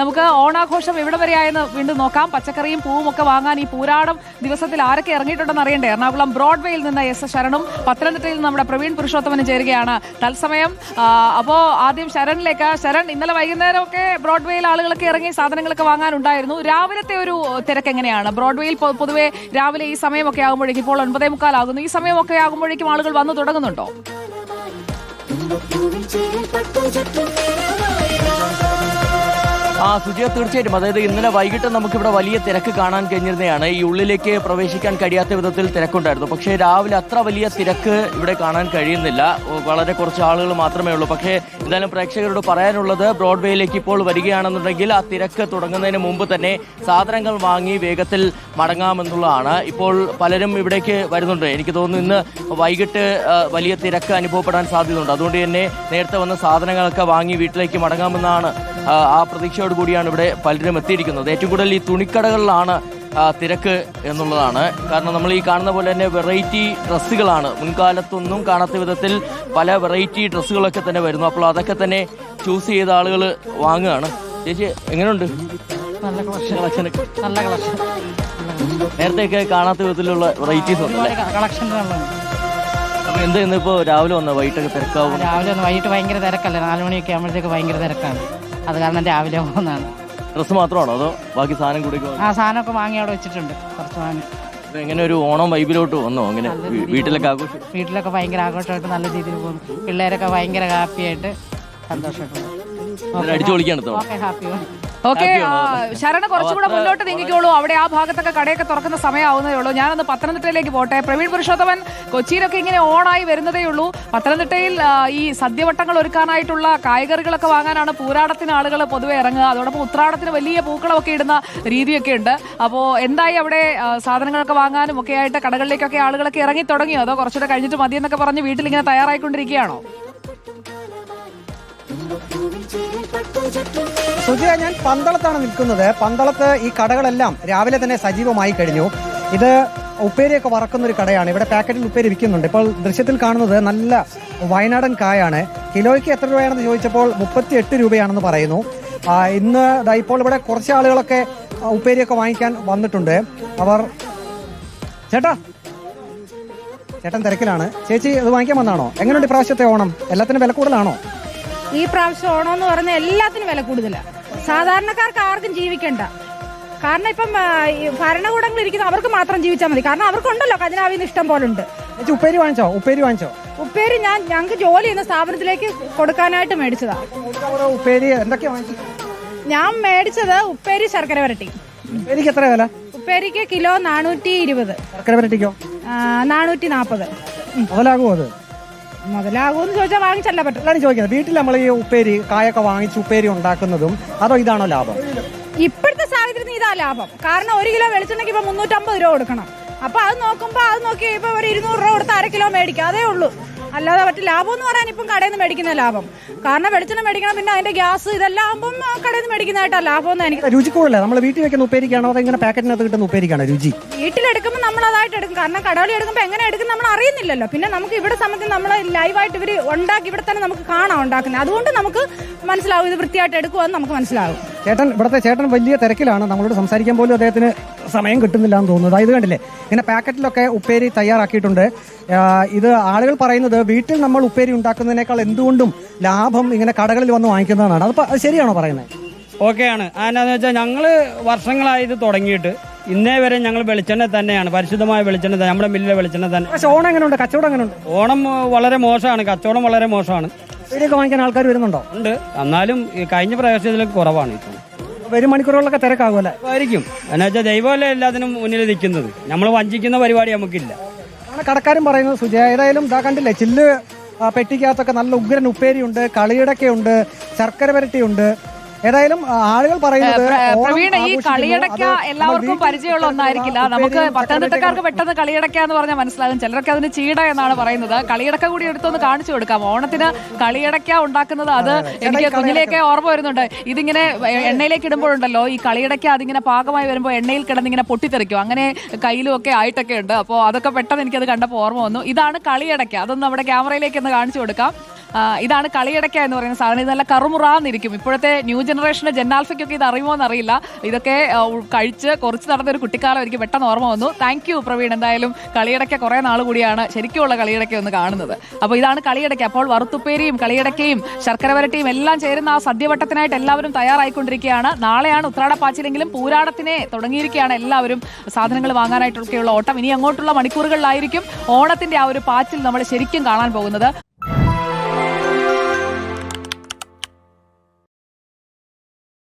നമുക്ക് ഓണാഘോഷം എവിടെ വരെയായെന്ന് വീണ്ടും നോക്കാം. പച്ചക്കറിയും പൂവും ഒക്കെ വാങ്ങാൻ ഈ പൂരാടം ദിവസത്തിൽ ആരൊക്കെ ഇറങ്ങിയിട്ടുണ്ടെന്ന് അറിയണ്ടേ? എറണാകുളം ബ്രോഡ്വേയിൽ നിന്ന് എസ് ശരണും പത്തനംതിട്ടയിൽ നിന്ന് നമ്മുടെ പ്രവീൺ പുരുഷോത്തമനും ചേരുകയാണ്. തത്സമയം അപ്പോൾ അപ്പോ ആദ്യം ശരണിലേക്ക് ശരൺ ഇന്നലെ വൈകുന്നേരമൊക്കെ ബ്രോഡ്വേയിൽ ആളുകളൊക്കെ ഇറങ്ങി സാധനങ്ങളൊക്കെ വാങ്ങാനുണ്ടായിരുന്നു. രാവിലത്തെ ഒരു തിരക്ക് എങ്ങനെയാണ്? ബ്രോഡ്വേയിൽ പൊതുവെ രാവിലെ ഈ സമയമൊക്കെ ആകുമ്പോഴേക്കും ഇപ്പോൾ ഒൻപതേ മുക്കാലാകുന്നു ഈ സമയമൊക്കെ ആകുമ്പോഴേക്കും ആളുകൾ വന്നു തുടങ്ങുന്നുണ്ടോ? ആ സുജിയ തീർച്ചയായിട്ടും. അതായത് ഇന്നലെ വൈകിട്ട് നമുക്കിവിടെ വലിയ തിരക്ക് കാണാൻ കഴിഞ്ഞിരുന്നതാണ്. ഈ ഉള്ളിലേക്ക് പ്രവേശിക്കാൻ കഴിയാത്ത വിധത്തിൽ തിരക്കുണ്ടായിരുന്നു. പക്ഷേ രാവിലെ അത്ര വലിയ തിരക്ക് ഇവിടെ കാണാൻ കഴിയുന്നില്ല. വളരെ കുറച്ച് ആളുകൾ മാത്രമേ ഉള്ളൂ. പക്ഷേ എന്തായാലും പ്രേക്ഷകരോട് പറയാനുള്ളത് ബ്രോഡ്വേയിലേക്ക് ഇപ്പോൾ വരികയാണെന്നുണ്ടെങ്കിൽ ആ തിരക്ക് തുടങ്ങുന്നതിന് മുമ്പ് തന്നെ സാധനങ്ങൾ വാങ്ങി വേഗത്തിൽ മടങ്ങാമെന്നുള്ളതാണ്. ഇപ്പോൾ പലരും ഇവിടേക്ക് വരുന്നുണ്ട്. എനിക്ക് തോന്നുന്നു ഇന്ന് വൈകിട്ട് വലിയ തിരക്ക് അനുഭവപ്പെടാൻ സാധ്യതയുണ്ട്. അതുകൊണ്ട് തന്നെ നേരത്തെ വന്ന സാധനങ്ങളൊക്കെ വാങ്ങി വീട്ടിലേക്ക് മടങ്ങാമെന്നാണ് ആ പ്രതീക്ഷയോട് കൂടിയാണ് ഇവിടെ പലരും എത്തിയിരിക്കുന്നത്. ഏറ്റവും കൂടുതൽ ഈ തുണിക്കടകളിലാണ് തിരക്ക് എന്നുള്ളതാണ്. കാരണം നമ്മൾ ഈ കാണുന്ന പോലെ തന്നെ വെറൈറ്റി ഡ്രസ്സുകളാണ്. മുൻകാലത്തൊന്നും കാണാത്ത വിധത്തിൽ പല വെറൈറ്റി ഡ്രസ്സുകളൊക്കെ തന്നെ വരുന്നു. അപ്പോൾ അതൊക്കെ തന്നെ ചൂസ് ചെയ്ത ആളുകൾ വാങ്ങുകയാണ്. ചേച്ചി എങ്ങനെയുണ്ട്? നല്ല കളക്ഷൻ കളക്ഷനൊക്കെ നല്ല കളക്ഷൻ നേരത്തെയൊക്കെ കാണാത്ത വിധത്തിലുള്ള വെറൈറ്റീസ് എന്ത് ഇന്നിപ്പോ രാവിലെ വന്ന? വൈകിട്ടൊക്കെ തിരക്കാവും രാവിലെ വൈകിട്ട് ഭയങ്കര തിരക്കല്ലേ? നാലുമണിയൊക്കെ ആകുമ്പോഴത്തേക്ക് ഭയങ്കര തിരക്കാണ്. അത് കാരണം രാവിലെ പോകുന്നതാണ്. ഡ്രസ്സ് മാത്രമാണോ അതോ ബാക്കി സാധനം കൂടി ആ സാധനമൊക്കെ വാങ്ങി അവിടെ വെച്ചിട്ടുണ്ട്. കുറച്ച് വാങ്ങി. എങ്ങനെ ഒരു ഓണം വൈബിലോട്ട് വന്നോ? അങ്ങനെ വീട്ടിലൊക്കെ ആഘോഷം വീട്ടിലൊക്കെ ഭയങ്കര ആഘോഷമായിട്ട് നല്ല രീതിയിൽ പോകുന്നു. പിള്ളേരൊക്കെ ഭയങ്കര ഹാപ്പിയായിട്ട് സന്തോഷമായിട്ട് അടിച്ചു പൊളിക്കാണ് ഓക്കെ ഹാപ്പി. ഓക്കെ ശരണ കുറച്ചുകൂടെ മുന്നോട്ട് നീങ്ങിക്കോളൂ. അവിടെ ആ ഭാഗത്തൊക്കെ കടയൊക്കെ തുറക്കുന്ന സമയമാവുന്നതേ ഉള്ളൂ. ഞാനൊന്ന് പത്തനംതിട്ടയിലേക്ക് പോട്ടെ. പ്രവീൺ പുരുഷോത്തമൻ കൊച്ചിയിലൊക്കെ ഇങ്ങനെ ഓണായി വരുന്നതേ ഉള്ളൂ. പത്തനംതിട്ടയിൽ ഈ സദ്യവട്ടങ്ങൾ ഒരുക്കാനായിട്ടുള്ള കായ്കറികളൊക്കെ വാങ്ങാനാണ് പൂരാടത്തിന് ആളുകൾ പൊതുവെ ഇറങ്ങുക. അതോടൊപ്പം ഉത്രാടത്തിന് വലിയ പൂക്കളമൊക്കെ ഇടുന്ന രീതിയൊക്കെ ഉണ്ട്. അപ്പോൾ എന്തായി അവിടെ സാധനങ്ങളൊക്കെ വാങ്ങാനും ഒക്കെ ആയിട്ട് കടകളിലേക്കൊക്കെ ആളുകളൊക്കെ ഇറങ്ങി തുടങ്ങിയോ അതോ കുറച്ചുകൂടെ കഴിഞ്ഞിട്ട് മതി എന്നൊക്കെ പറഞ്ഞ് വീട്ടിലിങ്ങനെ തയ്യാറായിക്കൊണ്ടിരിക്കുകയാണോ? സുജിയ ഞാൻ പന്തളത്താണ് നിൽക്കുന്നത്. പന്തളത്ത് ഈ കടകളെല്ലാം രാവിലെ തന്നെ സജീവമായി കഴിഞ്ഞു. ഇത് ഉപ്പേരിയൊക്കെ വറക്കുന്ന ഒരു കടയാണ്. ഇവിടെ പാക്കറ്റിൽ ഉപ്പേരി വിൽക്കുന്നുണ്ട്. ഇപ്പോൾ ദൃശ്യത്തിൽ കാണുന്നത് നല്ല വയനാടൻ കായാണ്. കിലോയ്ക്ക് എത്ര രൂപയാണെന്ന് ചോദിച്ചപ്പോൾ മുപ്പത്തി എട്ട് രൂപയാണെന്ന് പറയുന്നു. ഇന്ന് ഇപ്പോൾ ഇവിടെ കുറച്ച് ആളുകളൊക്കെ ഉപ്പേരിയൊക്കെ വാങ്ങിക്കാൻ വന്നിട്ടുണ്ട്. അവർ ചേട്ടാ ചേട്ടൻ തിരക്കിലാണ്. ചേച്ചി അത് വാങ്ങിക്കാൻ വന്നാണോ? എങ്ങനെയുണ്ട് ഇപ്രാവശ്യത്തെ ഓണം? എല്ലാത്തിനും വില കൂടുതലാണോ? ഈ പ്രാവശ്യം ഓണം എന്ന് പറയുന്ന എല്ലാത്തിനും വില കൂടുതലാണ് സാധാരണക്കാർക്ക് ആർക്കും ജീവിക്കണ്ട. കാരണം ഇപ്പം ഭരണകൂടങ്ങൾ ഇരിക്കുന്ന അവർക്ക് മാത്രം ജീവിച്ചാൽ മതി. കാരണം അവർക്കുണ്ടല്ലോ ഖജനാവിന് ഇഷ്ടം പോലെ ഉണ്ട് ഉപ്പേരി വാങ്ങിച്ചോ? ഉപ്പേരി വാങ്ങിച്ചോ? ഉപ്പേരി ഞാൻ ഞങ്ങൾക്ക് ജോലി ചെയ്യുന്ന സ്ഥാപനത്തിലേക്ക് കൊടുക്കാനായിട്ട് മേടിച്ചതാ. ഉപ്പേരി എന്തൊക്കെയാ ഞാൻ മേടിച്ചത് ഉപ്പേരി ശർക്കര വരട്ടി. ഉപ്പേരിക്ക് എത്ര വില? ഉപ്പേരിക്ക് കിലോ നാനൂറ്റി ഇരുപത്. ശർക്കര വരട്ടിക്കോ? നാനൂറ്റി നാപ്പത്. മുതലാകുമോ അത്? മുതലാകുമെന്ന് ചോദിച്ചാൽ വാങ്ങിച്ചല്ല പറ്റില്ല ചോദിക്കുന്നത്. വീട്ടിൽ നമ്മൾ ഈ ഉപ്പേരി കായൊക്കെ വാങ്ങിച്ച് ഉപ്പേരി ഉണ്ടാക്കുന്നതും അതോ ഇതാണോ ലാഭം? ഇപ്പോഴത്തെ സാഹചര്യത്തിൽ ഇതാ ലാഭം. കാരണം ഒരു കിലോ വെളിച്ചെണ്ണയ്ക്ക് ഇപ്പൊ മുന്നൂറ്റമ്പത് രൂപ കൊടുക്കണം. അപ്പൊ അത് നോക്കുമ്പോ അത് നോക്കി ഇപ്പൊ ഒരു ഇരുന്നൂറ് രൂപ കൊടുത്ത് അര കിലോ മേടിക്കാം. അതേ ഉള്ളൂ. അല്ലാതെ മറ്റു ലാഭം എന്ന് പറയാൻ ഇപ്പം കടയിൽ നിന്ന് മേടിക്കുന്ന ലാഭം. കാരണം വെളിച്ചെണ്ണ മേടിക്കണം പിന്നെ അതിന്റെ ഗ്യാസ് ഇതെല്ലാം ആകുമ്പം കടയിൽ നിന്ന് മേടിക്കുന്നതായിട്ടാ ലാഭം എന്ന് എനിക്ക് രുചി കൂടുതലേ. നമ്മൾ വീട്ടിൽ വെക്കുന്ന ഉപ്പേരിക്കാണോ അതോ ഇങ്ങനെ പാക്കറ്റിനകത്ത് കിട്ടുന്ന ഉപ്പേരിക്കാണോ രുചി? വീട്ടിലെടുക്കുമ്പോൾ നമ്മൾ അതായിട്ട് എടുക്കും. കാരണം കടകളിൽ എടുക്കുമ്പോൾ എങ്ങനെ എടുക്കും നമ്മൾ അറിയുന്നില്ലല്ലോ. പിന്നെ നമുക്ക് ഇവിടെ സംബന്ധിച്ച് നമ്മൾ ലൈവായിട്ട് ഇവർ ഉണ്ടാക്കി ഇവിടെ തന്നെ നമുക്ക് കാണാം ഉണ്ടാക്കുന്നത്. അതുകൊണ്ട് നമുക്ക് മനസ്സിലാവും ഇത് വൃത്തിയായിട്ട് എടുക്കുമെന്ന് നമുക്ക് മനസ്സിലാവും. ചേട്ടൻ ഇവിടുത്തെ ചേട്ടൻ വലിയ തിരക്കിലാണ്. നമ്മളോട് സംസാരിക്കാൻ പോലും അദ്ദേഹത്തിന് സമയം കിട്ടുന്നില്ല എന്ന് തോന്നുന്നു. അതായത് കണ്ടില്ലേ? ഇങ്ങനെ പാക്കറ്റിലൊക്കെ ഉപ്പേരി തയ്യാറാക്കിയിട്ടുണ്ട്. ഇത് ആളുകൾ പറയുന്നത് വീട്ടിൽ നമ്മൾ ഉപ്പേരി ഉണ്ടാക്കുന്നതിനേക്കാൾ എന്തുകൊണ്ടും ലാഭം ഇങ്ങനെ കടകളിൽ വന്ന് വാങ്ങിക്കുന്നതാണ്. അത് ശരിയാണോ പറയുന്നത് ഓക്കെയാണ്. അതെന്നാന്ന് വെച്ചാൽ ഞങ്ങൾ വർഷങ്ങളായി ഇത് തുടങ്ങിയിട്ട് ഇന്നേ വരെ ഞങ്ങൾ വെളിച്ചെണ്ണ തന്നെയാണ്. പരിശുദ്ധമായ വെളിച്ചെണ്ണ തന്നെ നമ്മുടെ മില്ലിലെ വെളിച്ചെണ്ണ തന്നെ. പക്ഷേ ഓണം എങ്ങനെയുണ്ട് കച്ചവടം എങ്ങനെയുണ്ട് ഓണം വളരെ മോശമാണ്. കച്ചവടം വളരെ മോശമാണ്. ഉപ്പേരിയൊക്കെ വാങ്ങിക്കാൻ ആൾക്കാർ വരുന്നുണ്ടോ? ഉണ്ട്. എന്നാലും കഴിഞ്ഞ പ്രാവശ്യത്തിലേക്ക് കുറവാണ് ഇപ്പോൾ വരും മണിക്കൂറുകളൊക്കെ തിരക്കാകുമല്ലേ ആയിരിക്കും. എന്നാ വെച്ചാൽ ദൈവമല്ലേ എല്ലാത്തിനും മുന്നിൽ നിൽക്കുന്നത്? നമ്മൾ വഞ്ചിക്കുന്ന പരിപാടി നമുക്കില്ല. കടക്കാരും പറയുന്നത് സുജയ ഏതായാലും ഇതാ കണ്ടില്ലേ ചില്ല് പെട്ടിക്കകത്തൊക്കെ നല്ല ഉഗ്രൻ ഉപ്പേരിയുണ്ട് കളിയടക്കയുണ്ട് ശർക്കര വരട്ടിയുണ്ട് ഏതായാലും ആളുകൾ പറയുന്നത് പ്രവീണ ഈ കളിയടക്ക എല്ലാവർക്കും പരിചയമുള്ള ഒന്നായിരിക്കില്ല. നമുക്ക് പത്തനംതിട്ടക്കാർക്ക് പെട്ടെന്ന് കളിയടക്ക എന്ന് പറഞ്ഞാൽ മനസ്സിലാകും. ചിലർക്ക് അതിന് ചീട എന്നാണ് പറയുന്നത്. കളിയടക്ക കൂടി എടുത്തൊന്ന് കാണിച്ചു കൊടുക്കാം. ഓണത്തിന് കളിയടക്ക ഉണ്ടാക്കുന്നത് അത് എനിക്ക് കുഞ്ഞിലേക്ക് ഓർമ്മ വരുന്നുണ്ട്. ഇതിങ്ങനെ എണ്ണയിലേക്ക് ഇടുമ്പോഴുണ്ടല്ലോ ഈ കളിയടക്ക അതിങ്ങനെ പാകമായി വരുമ്പോൾ എണ്ണയിൽ കിടന്നിങ്ങനെ പൊട്ടിത്തെറിക്കും. അങ്ങനെ കയ്യിലും ഒക്കെ ആയിട്ടൊക്കെ ഉണ്ട്. അപ്പോൾ അതൊക്കെ പെട്ടെന്ന് എനിക്കത് കണ്ടപ്പോൾ ഓർമ്മ വന്നു. ഇതാണ് കളിയടക്ക. അതൊന്ന് നമ്മുടെ ക്യാമറയിലേക്ക് ഒന്ന് കാണിച്ചു കൊടുക്കാം. ഇതാണ് കളിയടക്ക എന്ന് പറയുന്ന സാധനം. ഇത് നല്ല കറുമുറാന്നിരിക്കും. ഇപ്പോഴത്തെ ന്യൂ ജനറേഷന്റെ ജെന്നാൽഫയ്ക്കൊക്കെ ഇത് അറിയുമോ എന്നറിയില്ല. ഇതൊക്കെ കഴിച്ച് കുറച്ച് നടന്ന ഒരു കുട്ടിക്കാലം എനിക്ക് പെട്ടെന്ന് ഓർമ്മ വന്നു. Thank you Praveen. എന്തായാലും കളിയടയ്ക്ക കുറെ നാൾ കൂടിയാണ് ശരിക്കുമുള്ള കളിയടയ്ക്ക ഒന്ന് കാണുന്നത്. അപ്പോൾ ഇതാണ് കളിയടയ്ക്ക. അപ്പോൾ വറുത്തുപ്പേരിയും കളിയടയ്ക്കയും ശർക്കര വരട്ടിയും എല്ലാം ചേരുന്ന ആ സദ്യവട്ടത്തിനായിട്ട് എല്ലാവരും തയ്യാറായിക്കൊണ്ടിരിക്കുകയാണ്. നാളെയാണ് ഉത്രാടപ്പാച്ചിലെങ്കിലും പൂരാടത്തിനെ തുടങ്ങിയിരിക്കുകയാണ് എല്ലാവരും സാധനങ്ങൾ വാങ്ങാനായിട്ടൊക്കെയുള്ള ഓട്ടം. ഇനി അങ്ങോട്ടുള്ള മണിക്കൂറുകളിലായിരിക്കും ഓണത്തിന്റെ ആ ഒരു പാച്ചിൽ നമ്മൾ ശരിക്കും കാണാൻ പോകുന്നത്.